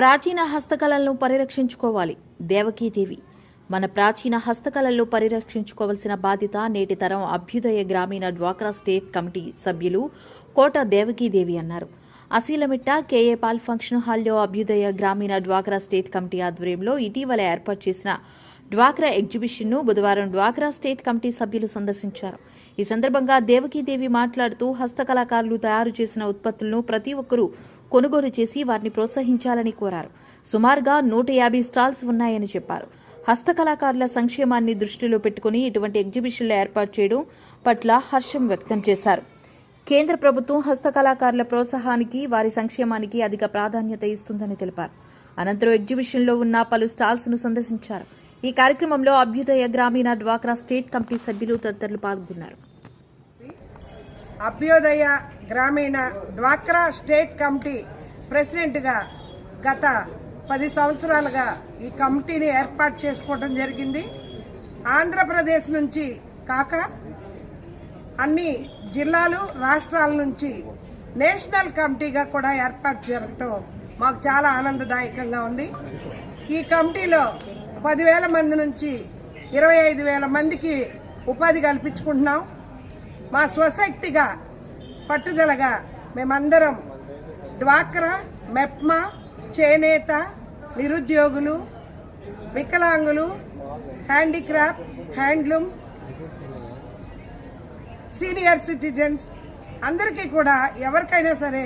ప్రాచీన హస్తకళలను పరిరక్షించుకోవాలి. దేవకీదేవి మన ప్రాచీన హస్తకళల్లో పరిరక్షించుకోవాల్సిన బాధ్యత నేటి తరం అభ్యుదయ గ్రామీణ డ్వాక్రా స్టేట్ కమిటీ సభ్యులు కోట దేవకీదేవి అన్నారు. అసీలమిట్ట కేఏ పాల్ ఫంక్షన్ హాల్లో అభ్యుదయ గ్రామీణ డ్వాక్రా స్టేట్ కమిటీ ఆధ్వర్యంలో ఇటీవల ఏర్పాటు చేసిన డ్వాక్రా ఎగ్జిబిషన్ను బుధవారం డ్వాక్రా స్టేట్ కమిటీ సభ్యులు సందర్శించారు. ఈ సందర్భంగా దేవకీదేవి మాట్లాడుతూ హస్తకళాకారులు తయారు చేసిన ఉత్పత్తులను ప్రతి ఒక్కరూ కొనుగోలు చేసి వారిని ప్రోత్సహించాలని కోరారు. సుమారుగా నూట యాభై స్టాల్స్ ఉన్నాయని చెప్పారు. హస్తకళాకారుల సంక్షేమాన్ని దృష్టిలో పెట్టుకుని ఇటువంటి ఎగ్జిబిషన్లు ఏర్పాటు చేయడం పట్ల హర్షం వ్యక్తం చేశారు. కేంద్ర ప్రభుత్వం హస్తకళాకారుల ప్రోత్సాహానికి వారి సంక్షేమానికి అధిక ప్రాధాన్యత ఇస్తుందని తెలిపారు. అనంతరం ఎగ్జిబిషన్లో ఉన్న పలు స్టాల్స్ను సందర్శించారు. ఈ కార్యక్రమంలో అభ్యుదయ గ్రామీణ డ్వాక్రా స్టేట్ కమిటీ సభ్యులు తదితరులు పాల్గొన్నారు. అభ్యుదయ గ్రామీణ డ్వాక్రా స్టేట్ కమిటీ ప్రెసిడెంట్గా గత పది సంవత్సరాలుగా ఈ కమిటీని ఏర్పాటు చేసుకోవడం జరిగింది. ఆంధ్రప్రదేశ్ నుంచి కాక అన్ని జిల్లాలు రాష్ట్రాల నుంచి నేషనల్ కమిటీగా కూడా ఏర్పాటు జరగటం మాకు చాలా ఆనందదాయకంగా ఉంది. ఈ కమిటీలో పదివేల మంది నుంచి ఇరవై ఐదు వేల మందికి ఉపాధి కల్పించుకుంటున్నాం. మా స్వశక్తిగా పట్టుదలగా మేమందరం డ్వాక్రా మెప్మా చేనేత నిరుద్యోగులు వికలాంగులు హ్యాండిక్రాఫ్ట్ హ్యాండ్లూమ్ సీనియర్ సిటిజన్స్ అందరికీ కూడా ఎవరికైనా సరే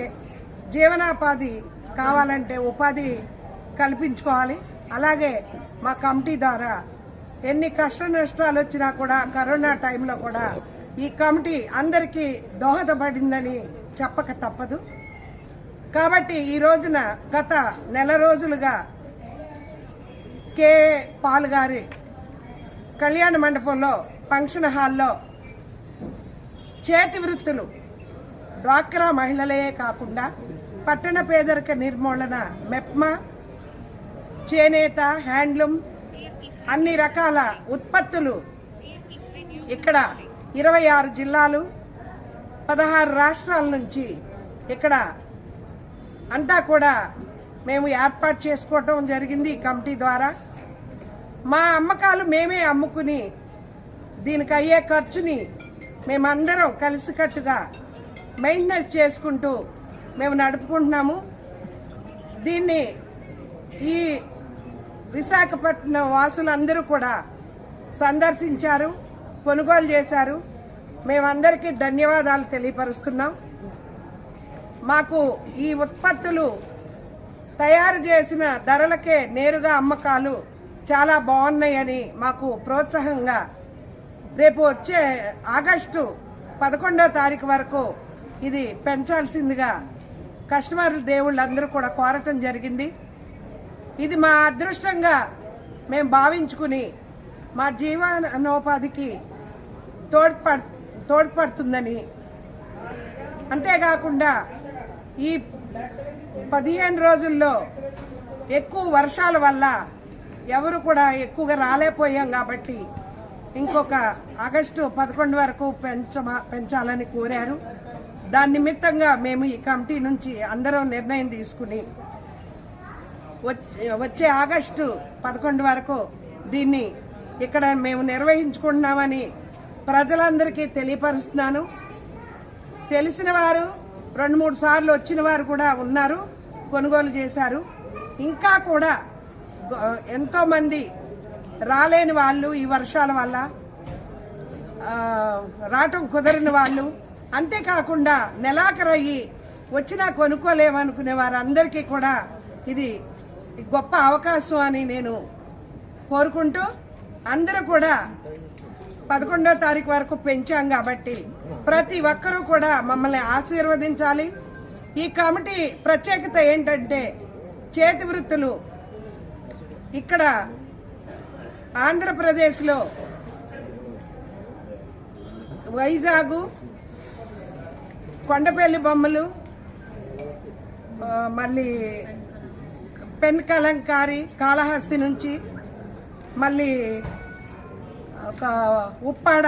జీవనోపాధి కావాలంటే ఉపాధి కల్పించుకోవాలి. అలాగే మా కమిటీ ద్వారా ఎన్ని కష్ట నష్టాలు వచ్చినా కూడా కరోనా టైంలో కూడా ఈ కమిటీ అందరికీ దోహదపడిందని చెప్పక తప్పదు. కాబట్టి ఈ రోజున గత నెల రోజులుగా కే. పాల్ గారి కళ్యాణ మండపంలో ఫంక్షన్ హాల్లో చేతి వృత్తులు డ్వాక్రా మహిళలే కాకుండా పట్టణ పేదరిక నిర్మూలన మెప్మా చేనేత హ్యాండ్లూమ్ అన్ని రకాల ఉత్పత్తులు ఇక్కడ ఇరవై ఆరు జిల్లాలు పదహారు రాష్ట్రాల నుంచి ఇక్కడ అంతా కూడా మేము ఏర్పాటు చేసుకోవటం జరిగింది ఈ కమిటీ ద్వారా. మా అమ్మకాలు మేమే అమ్ముకుని దీనికి అయ్యే ఖర్చుని మేమందరం కలిసికట్టుగా మెయింటెనెన్స్ చేసుకుంటూ మేము నడుపుకుంటున్నాము. దీన్ని ఈ విశాఖపట్నం వాసులందరూ కూడా సందర్శించారు. కొనుగోలు చేశారు. మేమందరికీ ధన్యవాదాలు తెలియపరుస్తున్నాం. మాకు ఈ ఉత్పత్తులు తయారు చేసిన ధరలకే నేరుగా అమ్మకాలు చాలా బాగున్నాయని మాకు ప్రోత్సాహంగా రేపు వచ్చే ఆగస్టు పదకొండో తారీఖు వరకు ఇది పెంచాల్సిందిగా కస్టమర్ దేవుళ్ళందరూ కూడా కోరటం జరిగింది. ఇది మా అదృష్టంగా మేము భావించుకుని మా జీవనోపాధికి తోడ్పడ్ తోడ్పడుతుందని. అంతేకాకుండా ఈ పదిహేను రోజుల్లో ఎక్కువ వర్షాల వల్ల ఎవరు కూడా ఎక్కువగా రాలేపోయాం కాబట్టి ఇంకొక ఆగస్టు పదకొండు వరకు పెంచమా పెంచాలని కోరారు. దాని నిమిత్తంగా మేము ఈ కమిటీ నుంచి అందరం నిర్ణయం తీసుకుని వచ్చే- వచ్చే ఆగస్టు పదకొండు వరకు దీన్ని ఇక్కడ మేము నిర్వహించుకుంటున్నామని ప్రజలందరికీ తెలియపరుస్తున్నాను. తెలిసిన వారు రెండు మూడు సార్లు వచ్చిన వారు కూడా ఉన్నారు కొనుగోలు చేశారు. ఇంకా కూడా ఎంతోమంది రాలేని వాళ్ళు ఈ వర్షాల వల్ల రావటం కుదరని వాళ్ళు అంతేకాకుండా నెలాఖరయ్యి వచ్చినా కొనుక్కోలేమనుకునే వారందరికీ కూడా ఇది గొప్ప అవకాశం అని నేను కోరుకుంటూ అందరూ కూడా పదకొండో తారీఖు వరకు పెంచాం కాబట్టి ప్రతి ఒక్కరూ కూడా మమ్మల్ని ఆశీర్వదించాలి. ఈ కమిటీ ప్రత్యేకత ఏంటంటే చేతి వృత్తులు. ఇక్కడ ఆంధ్రప్రదేశ్లో వైజాగు కొండపల్లి బొమ్మలు మళ్ళీ పెన్ కలంకారి కాళహస్తి నుంచి మళ్ళీ ఉప్పాడ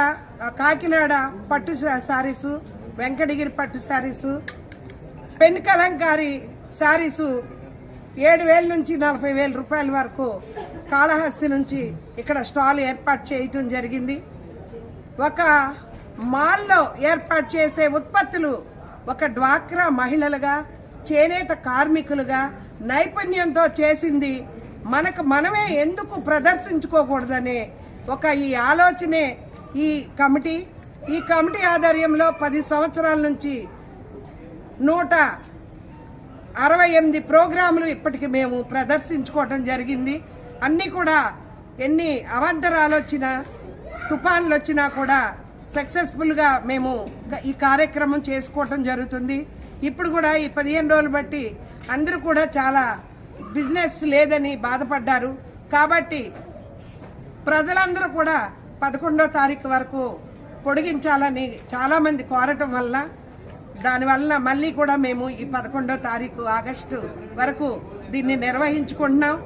కాకినాడ పట్టు శారీసు వెంకటగిరి పట్టు శారీసు పెన్ కలంకారి శారీసు ఏడు వేల నుంచి నలభై వేల రూపాయల వరకు కాళహస్తి నుంచి ఇక్కడ స్టాల్ ఏర్పాటు చేయటం జరిగింది. ఒక మాల్లో ఏర్పాటు చేసే ఉత్పత్తులు ఒక డ్వాక్రా మహిళలుగా చేనేత కార్మికులుగా నైపుణ్యంతో చేసింది. మనకు మనమే ఎందుకు ప్రదర్శించుకోకూడదనే ఒక ఈ ఆలోచనే ఈ కమిటీ. ఈ కమిటీ ఆధ్వర్యంలో పది సంవత్సరాల నుంచి నూట అరవై ఎనిమిది ప్రోగ్రాములు ఇప్పటికి మేము ప్రదర్శించుకోవటం జరిగింది. అన్నీ కూడా ఎన్ని అవాంతరాలు వచ్చినా తుఫాన్లు వచ్చినా కూడా సక్సెస్ఫుల్గా మేము ఈ కార్యక్రమం చేసుకోవటం జరుగుతుంది. ఇప్పుడు కూడా ఈ పదిహేను రోజులు బట్టి అందరూ కూడా చాలా బిజినెస్ లేదని బాధపడ్డారు. కాబట్టి ప్రజలందరూ కూడా పదకొండో తారీఖు వరకు పొడిగించాలని చాలా మంది కోరటం వల్ల దానివల్ల మళ్ళీ కూడా మేము ఈ పదకొండో తారీఖు ఆగస్టు వరకు దీన్ని నిర్వహించుకుంటున్నాం.